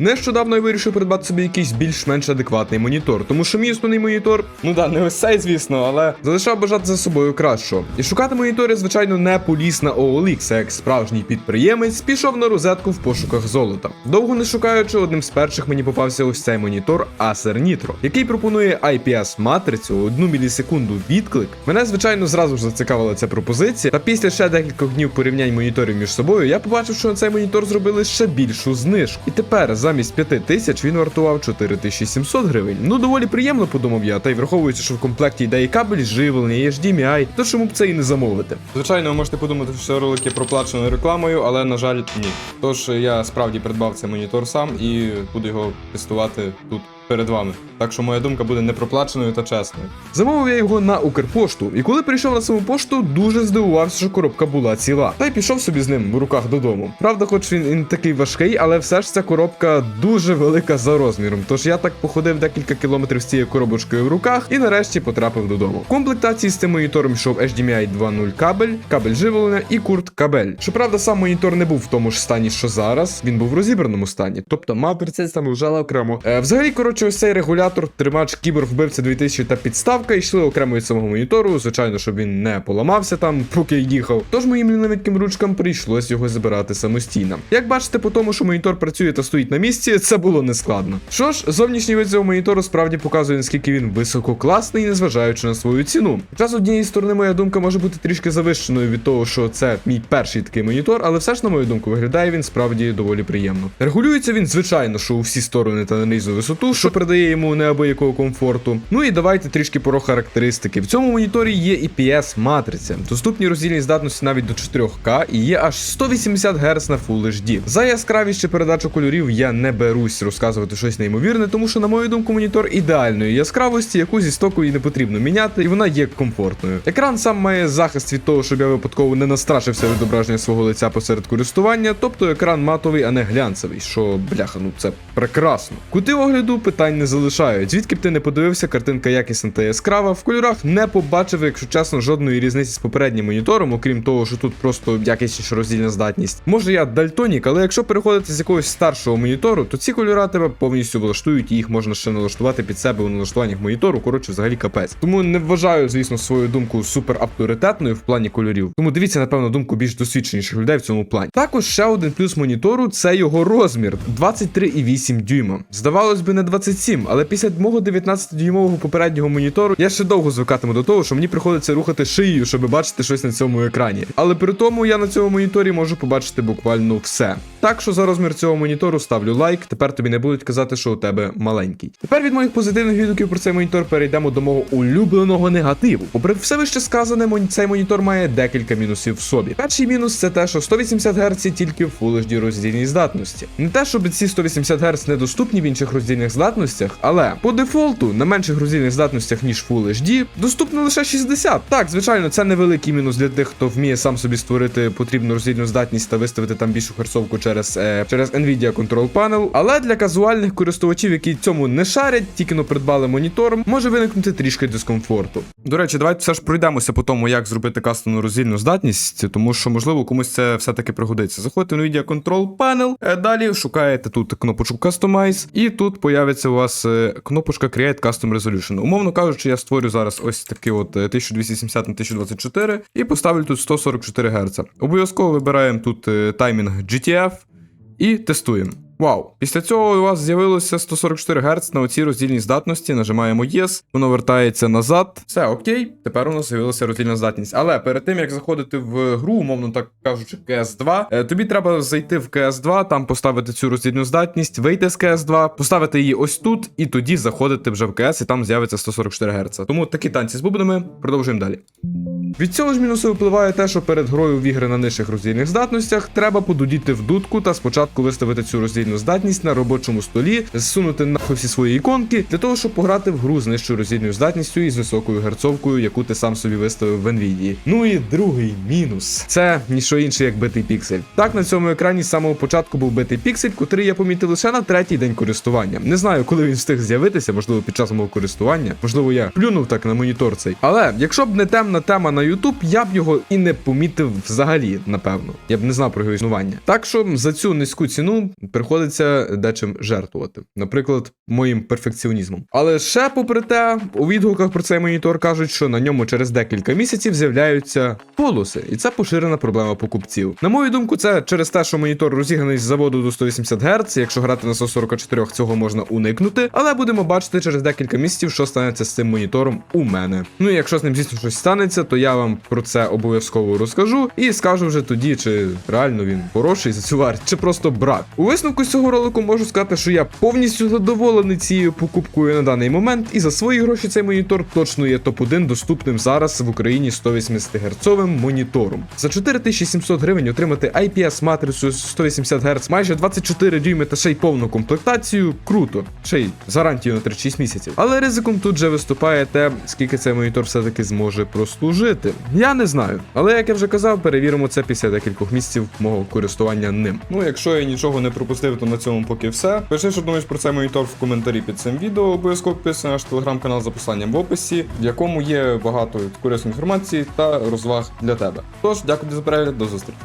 Нещодавно я вирішив придбати собі якийсь більш-менш адекватний монітор, тому що мій основний монітор, ну да, не ось цей, звісно, але залишав бажати за собою кращого. І шукати монітор я, звичайно, не поліз на OLX, а як справжній підприємець пішов на розетку в пошуках золота. Довго не шукаючи, одним з перших мені попався ось цей монітор Acer Nitro, який пропонує IPS матрицю, одну мілісекунду відклик. Мене, звичайно, зразу ж зацікавила ця пропозиція. Та після ще декількох днів порівнянь моніторів між собою, я побачив, що на цей монітор зробили ще більшу знижку. І тепер замість 5 тисяч він вартував 4700 гривень. Ну доволі приємно, подумав я, та й враховуючи, що в комплекті йде і кабель живлення, і HDMI, то чому б це і не замовити. Звичайно, ви можете подумати, що ролики проплачені рекламою, але на жаль, ні. Тож я справді придбав цей монітор сам і буду його тестувати тут. Перед вами, так що моя думка буде непроплаченою та чесною. Замовив я його на Укрпошту, і коли прийшов на саму пошту, дуже здивувався, що коробка була ціла. Та й пішов собі з ним в руках додому. Правда, хоч він, він такий важкий, але все ж ця коробка дуже велика за розміром. Тож я так походив декілька кілометрів з цією коробочкою в руках і нарешті потрапив додому. В комплектації з цим монітором йшов HDMI 2.0 кабель, кабель живлення і курт кабель. Щоправда, сам монітор не був в тому ж стані, що зараз. Він був в розібраному стані, тобто матриця там лежала окремо. Е, взагалі, коротше, ось цей регулятор, тримач кібервбивця 2000 та підставка йшли окремо від самого монітору. Звичайно, щоб він не поламався там, поки їхав. Тож моїм лінивеньким ручкам прийшлось його забирати самостійно. Як бачите, по тому, що монітор працює та стоїть на місці, це було нескладно. Що ж, зовнішній вид цього монітору справді показує, наскільки він висококласний, незважаючи на свою ціну. З однієї сторони, моя думка може бути трішки завищеною від того, що це мій перший такий монітор, але все ж, на мою думку, виглядає він справді доволі приємно. Регулюється він, звичайно, що у всі сторони та на низу висоту, що придає йому неабиякого комфорту. Ну і давайте трішки про характеристики. В цьому моніторі є IPS матриця, доступні роздільні здатності навіть до 4К і є аж 180 Гц на Full HD. За яскравість чи передачу кольорів я не берусь розказувати щось неймовірне, тому що, на мою думку, монітор ідеальної яскравості, яку зі стоку і не потрібно міняти, і вона є комфортною. Екран сам має захист від того, щоб я випадково не настрашився відображення свого лиця посеред користування, тобто екран матовий, а не глянцевий, що бляха, ну це прекрасно. Кути огляду питань не залишають. Звідки б ти не подивився, картинка якісна та яскрава. В кольорах не побачив, якщо чесно, жодної різниці з попереднім монітором, окрім того, що тут просто якісніша роздільна здатність. Може я дальтонік, але якщо переходити з якогось старшого монітору, то ці кольора тебе повністю влаштують, і їх можна ще налаштувати під себе у налаштуваннях монітору. Коротше, взагалі капець. Тому не вважаю, звісно, свою думку супер авторитетною в плані кольорів. Тому дивіться, напевно, думку більш досвідченіших людей в цьому плані. Також ще один плюс монітору це його розмір 23,8 дюйма. Здавалось би, не 27, але після мого 19-дюймового попереднього монітору я ще довго звикатиму до того, що мені приходиться рухати шиєю, щоб бачити щось на цьому екрані. Але при тому я на цьому моніторі можу побачити буквально все. Так що за розмір цього монітору ставлю лайк. Тепер тобі не будуть казати, що у тебе маленький. Тепер від моїх позитивних відгуків про цей монітор перейдемо до мого улюбленого негативу. Попри все вище сказане, цей монітор має декілька мінусів в собі. Перший мінус це те, що 180 Гц тільки в Full HD роздільній здатності. Не те, щоб ці 180 Гц недоступні в інших роздільних здатностях, але по дефолту на менших роздільних здатностях ніж Full HD доступно лише 60. Так, звичайно, це невеликий мінус для тих, хто вміє сам собі створити потрібну роздільну здатність та виставити там більшу харцовку через, е, через Nvidia Control Panel. Але для казуальних користувачів, які цьому не шарять, тільки но придбали монітор, може виникнути трішки дискомфорту. До речі, давайте все ж пройдемося по тому, як зробити кастомну роздільну здатність, тому що можливо комусь це все-таки пригодиться. Заходите в Nvidia Control Panel, е, далі шукаєте тут кнопочку Customize, і тут появиться у вас е, кнопочка Create Custom Resolution. Умовно кажучи, я створю зараз ось такий от е, 1270 на 1024 і поставлю тут 144 Гц. Обов'язково вибираємо тут е, таймінг GTF і тестуємо. Вау! Після цього у вас з'явилося 144 Гц на оцій роздільній здатності. Нажимаємо Yes, воно вертається назад. Все окей, тепер у нас з'явилася роздільна здатність. Але перед тим як заходити в гру, умовно так кажучи, CS2, е, тобі треба зайти в CS2, там поставити цю роздільну здатність, вийти з CS2, поставити її ось тут, і тоді заходити вже в CS, і там з'явиться 144 Гц. Тому такі танці з бубнами. Продовжуємо далі. Від цього ж мінусу випливає те, що перед грою в ігри на нижчих роздільних здатностях треба подудіти в дудку та спочатку виставити цю роздільну здатність на робочому столі, зсунути нахуй всі свої іконки для того, щоб пограти в гру з нижчою роздільною здатністю і з високою герцовкою, яку ти сам собі виставив в NVIDIA. Ну і другий мінус це ніщо інше, як битий піксель. Так на цьому екрані з самого початку був битий піксель, котрий я помітив лише на третій день користування. Не знаю, коли він встиг з'явитися, можливо, під час мого користування, можливо, я плюнув так на монітор цей. Але якщо б не темна тема на YouTube, я б його і не помітив взагалі, напевно. Я б не знав про його існування. Так що за цю низьку ціну приходиться дечим жертвувати, наприклад, моїм перфекціонізмом. Але ще попри те, у відгуках про цей монітор кажуть, що на ньому через декілька місяців з'являються полоси, і це поширена проблема покупців. На мою думку, це через те, що монітор розігнаний з заводу до 180 Гц. Якщо грати на 144, цього можна уникнути. Але будемо бачити через декілька місяців, що станеться з цим монітором у мене. Ну і якщо з ним дійсно щось станеться, то я вам про це обов'язково розкажу і скажу вже тоді, чи реально він хороший за цю вартість, чи просто брак. У висновку з цього ролику можу сказати, що я повністю задоволений цією покупкою на даний момент, і за свої гроші цей монітор точно є топ-1 доступним зараз в Україні 180 Гц монітором. За 4700 гривень отримати IPS матрицю 180 Гц, майже 24 дюйми та ще й повну комплектацію. Круто, ще й з гарантією на 36 місяців. Але ризиком тут же виступає те, скільки цей монітор все-таки зможе прослужити. Я не знаю. Але як я вже казав, перевіримо це після декількох місяців мого користування ним. Ну, якщо я нічого не пропустив, то на цьому поки все. Пиши, що думаєш про цей монітор в коментарі під цим відео. Обов'язково підписуйся на наш телеграм-канал за посиланням в описі, в якому є багато корисної інформації та розваг для тебе. Тож, дякую за перегляд, до зустрічі.